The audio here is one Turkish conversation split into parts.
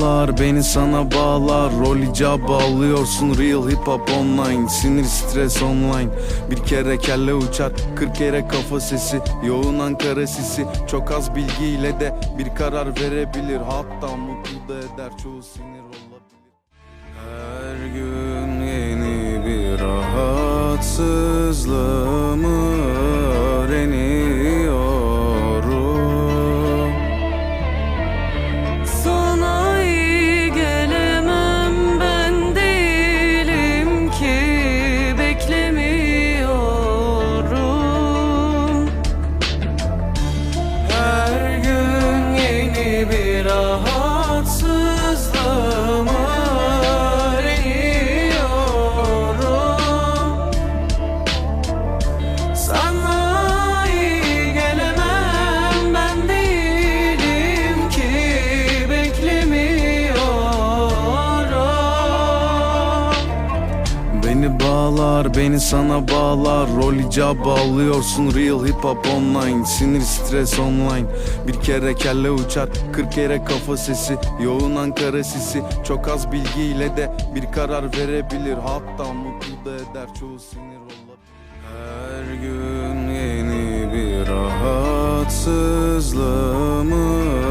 bağlar beni sana bağlar. Rol icabı alıyorsun real hip hop online. Sinir stres online. Bir kere kelle uçar kırk kere kafa sesi. Yoğun Ankara sisi Çok az bilgiyle de bir karar verebilir. Hatta mutlu da eder çoğu sinir olabilir. Her gün yeni bir rahatsızlığımı Beni bağlar, beni sana bağlar. Rol icabı alıyorsun real hip hop online. Sinir stres online. Bir kere kelle uçar, kırk kere kafa sesi. Yoğun Ankara sisi. Çok az bilgiyle de bir karar verebilir. Hatta mutlu da eder çoğu sinir olabilir. Her gün yeni bir rahatsızlığımı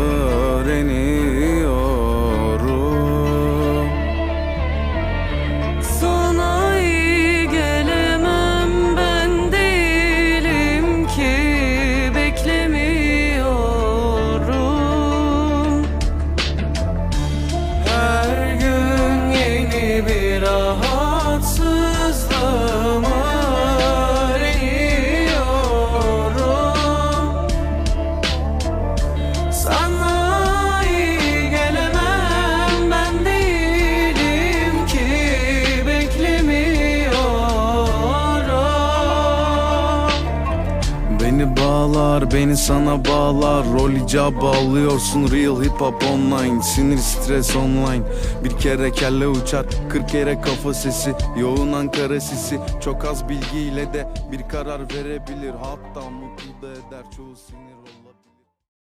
Beni bağlar, beni sana bağlar. Rol icabı alıyorsun real hip hop online. Sinir stres online. Bir kere kelle uçar, kırk kere kafa sesi. Yoğun Ankara sisi Çok az bilgiyle de bir karar verebilir. Hatta mutlu da eder çoğu sinir olabilir